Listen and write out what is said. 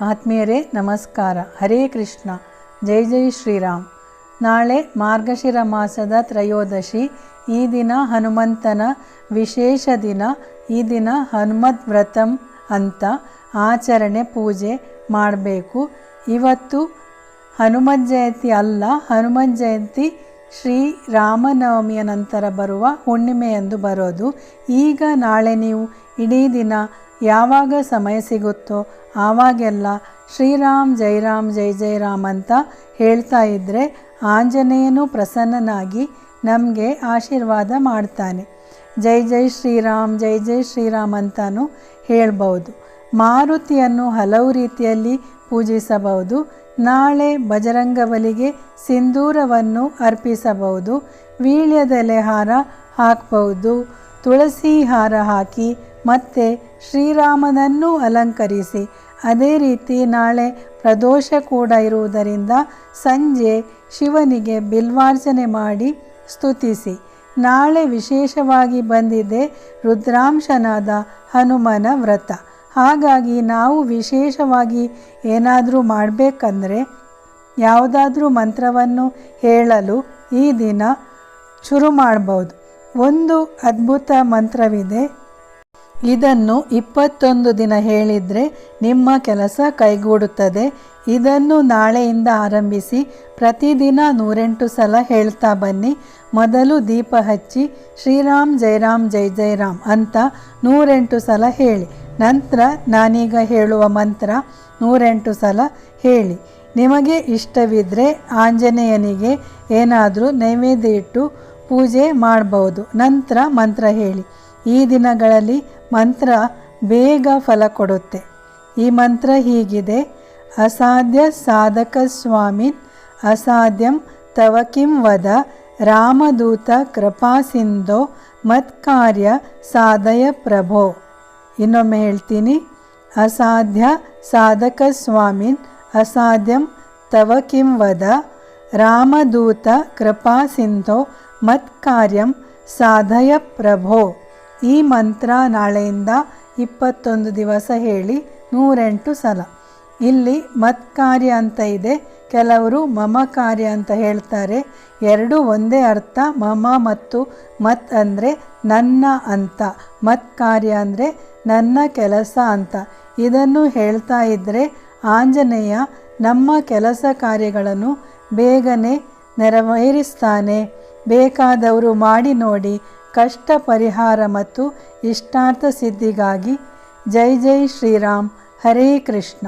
ಆತ್ಮೀಯರೇ, ನಮಸ್ಕಾರ. ಹರೇ ಕೃಷ್ಣ. ಜೈ ಜೈ ಶ್ರೀರಾಮ್. ನಾಳೆ ಮಾರ್ಗಶಿರ ಮಾಸದ ತ್ರಯೋದಶಿ. ಈ ದಿನ ಹನುಮಂತನ ವಿಶೇಷ ದಿನ. ಈ ದಿನ ಹನುಮದ್ ವ್ರತಂ ಅಂತ ಆಚರಣೆ, ಪೂಜೆ ಮಾಡಬೇಕು. ಇವತ್ತು ಹನುಮನ್ ಜಯಂತಿ ಅಲ್ಲ ಹನುಮನ್ ಜಯಂತಿ ಶ್ರೀ ರಾಮನವಮಿಯ ನಂತರ ಬರುವ ಹುಣ್ಣಿಮೆಯಂದು ಬರೋದು. ಈಗ ನಾಳೆ ನೀವು ಇಡೀ ದಿನ ಯಾವಾಗ ಸಮಯ ಸಿಗುತ್ತೋ ಆವಾಗೆಲ್ಲ ಶ್ರೀರಾಮ್ ಜೈ ರಾಮ್ ಜೈ ಜೈ ರಾಮ್ ಅಂತ ಹೇಳ್ತಾ ಇದ್ದರೆ ಆಂಜನೇಯನು ಪ್ರಸನ್ನನಾಗಿ ನಮಗೆ ಆಶೀರ್ವಾದ ಮಾಡ್ತಾನೆ. ಜೈ ಜೈ ಶ್ರೀರಾಮ್, ಜೈ ಜೈ ಶ್ರೀರಾಮ್ ಅಂತಲೂ ಹೇಳ್ಬೋದು. ಮಾರುತಿಯನ್ನು ಹಲವು ರೀತಿಯಲ್ಲಿ ಪೂಜಿಸಬಹುದು ನಾಳೆ ಬಜರಂಗಬಲಿಗೆ ಸಿಂಧೂರವನ್ನು ಅರ್ಪಿಸಬಹುದು ವೀಳ್ಯದೆಲೆ ಹಾರ ಹಾಕಬಹುದು ತುಳಸಿ ಹಾರ ಹಾಕಿ ಮತ್ತು ಶ್ರೀರಾಮನನ್ನು ಅಲಂಕರಿಸಿ. ಅದೇ ರೀತಿ ನಾಳೆ ಪ್ರದೋಷ ಕೂಡ ಇರುವುದರಿಂದ ಸಂಜೆ ಶಿವನಿಗೆ ಬಿಲ್ವಾರ್ಚನೆ ಮಾಡಿ ಸ್ತುತಿಸಿ. ನಾಳೆ ವಿಶೇಷವಾಗಿ ಬಂದಿದೆ ರುದ್ರಾಂಶನಾದ ಹನುಮನ ವ್ರತ. ಹಾಗಾಗಿ ನಾವು ವಿಶೇಷವಾಗಿ ಏನಾದರೂ ಮಾಡಬೇಕಂದ್ರೆ ಯಾವುದಾದ್ರೂ ಮಂತ್ರವನ್ನು ಹೇಳಲು ಈ ದಿನ ಶುರು ಮಾಡ್ಬೋದು. ಒಂದು ಅದ್ಭುತ ಮಂತ್ರವಿದೆ. ಇದನ್ನು ಇಪ್ಪತ್ತೊಂದು ದಿನ ಹೇಳಿದರೆ ನಿಮ್ಮ ಕೆಲಸ ಕೈಗೂಡುತ್ತದೆ. ಇದನ್ನು ನಾಳೆಯಿಂದ ಆರಂಭಿಸಿ ಪ್ರತಿದಿನ ನೂರೆಂಟು ಸಲ ಹೇಳ್ತಾ ಬನ್ನಿ. ಮೊದಲು ದೀಪ ಹಚ್ಚಿ ಶ್ರೀರಾಮ್ ಜೈರಾಮ್ ಜೈ ಜೈರಾಮ್ ಅಂತ ನೂರೆಂಟು ಸಲ ಹೇಳಿ. ನಂತರ ನಾನೀಗ ಹೇಳುವ ಮಂತ್ರ ನೂರೆಂಟು ಸಲ ಹೇಳಿ. ನಿಮಗೆ ಇಷ್ಟವಿದ್ದರೆ ಆಂಜನೇಯನಿಗೆ ಏನಾದರೂ ನೈವೇದ್ಯ ಇಟ್ಟು ಪೂಜೆ ಮಾಡಬಹುದು ನಂತರ ಮಂತ್ರ ಹೇಳಿ. ಈ ದಿನಗಳಲ್ಲಿ ಮಂತ್ರ ಬೇಗ ಫಲ ಕೊಡುತ್ತೆ. ಈ ಮಂತ್ರ ಹೀಗಿದೆ, ಅಸಾಧ್ಯ ಸಾಧಕ ಸ್ವಾಮಿನ್, ಅಸಾಧ್ಯಂ ತವ ಕಿಂ ವದ, ರಾಮದೂತ ಕೃಪಾಸಿಂಧೋ ಮತ್ಕಾರ್ಯ ಸಾಧಯ ಪ್ರಭೋ. ಇನ್ನೊಮ್ಮೆ ಹೇಳ್ತೀನಿ, ಅಸಾಧ್ಯ ಸಾಧಕ ಸ್ವಾಮಿನ್, ಅಸಾಧ್ಯಂ ತವ ಕಿಂ ವದ, ರಾಮದೂತ ಕೃಪಾಸಿಂಧೋ ಮತ್ಕಾರ್ಯಂ ಸಾಧಯ ಪ್ರಭೋ. ಈ ಮಂತ್ರ ನಾಳೆಯಿಂದ ಇಪ್ಪತ್ತೊಂದು ದಿವಸ ಹೇಳಿ ನೂರೆಂಟು ಸಲ. ಇಲ್ಲಿ ಮತ್ ಕಾರ್ಯ ಅಂತ ಇದೆ. ಕೆಲವರು ಮಮ ಕಾರ್ಯ ಅಂತ ಹೇಳ್ತಾರೆ. ಎರಡೂ ಒಂದೇ ಅರ್ಥ, ಮಮ ಮತ್ತು ಮತ್ ಅಂದರೆ ನನ್ನ ಅಂತ. ಮತ್ ಕಾರ್ಯ ಅಂದರೆ ನನ್ನ ಕೆಲಸ ಅಂತ. ಇದನ್ನು ಹೇಳ್ತಾ ಇದ್ದರೆ ಆಂಜನೇಯ ನಮ್ಮ ಕೆಲಸ ಕಾರ್ಯಗಳನ್ನು ಬೇಗನೆ ನೆರವೇರಿಸ್ತಾನೆ. ಬೇಕಾದವರು ಮಾಡಿ ನೋಡಿ ಕಷ್ಟ ಪರಿಹಾರ ಮತ್ತು ಇಷ್ಟಾರ್ಥ ಸಿದ್ಧಿಗಾಗಿ ಜೈ ಜೈ ಶ್ರೀರಾಮ್ ಹರೇ ಕೃಷ್ಣ.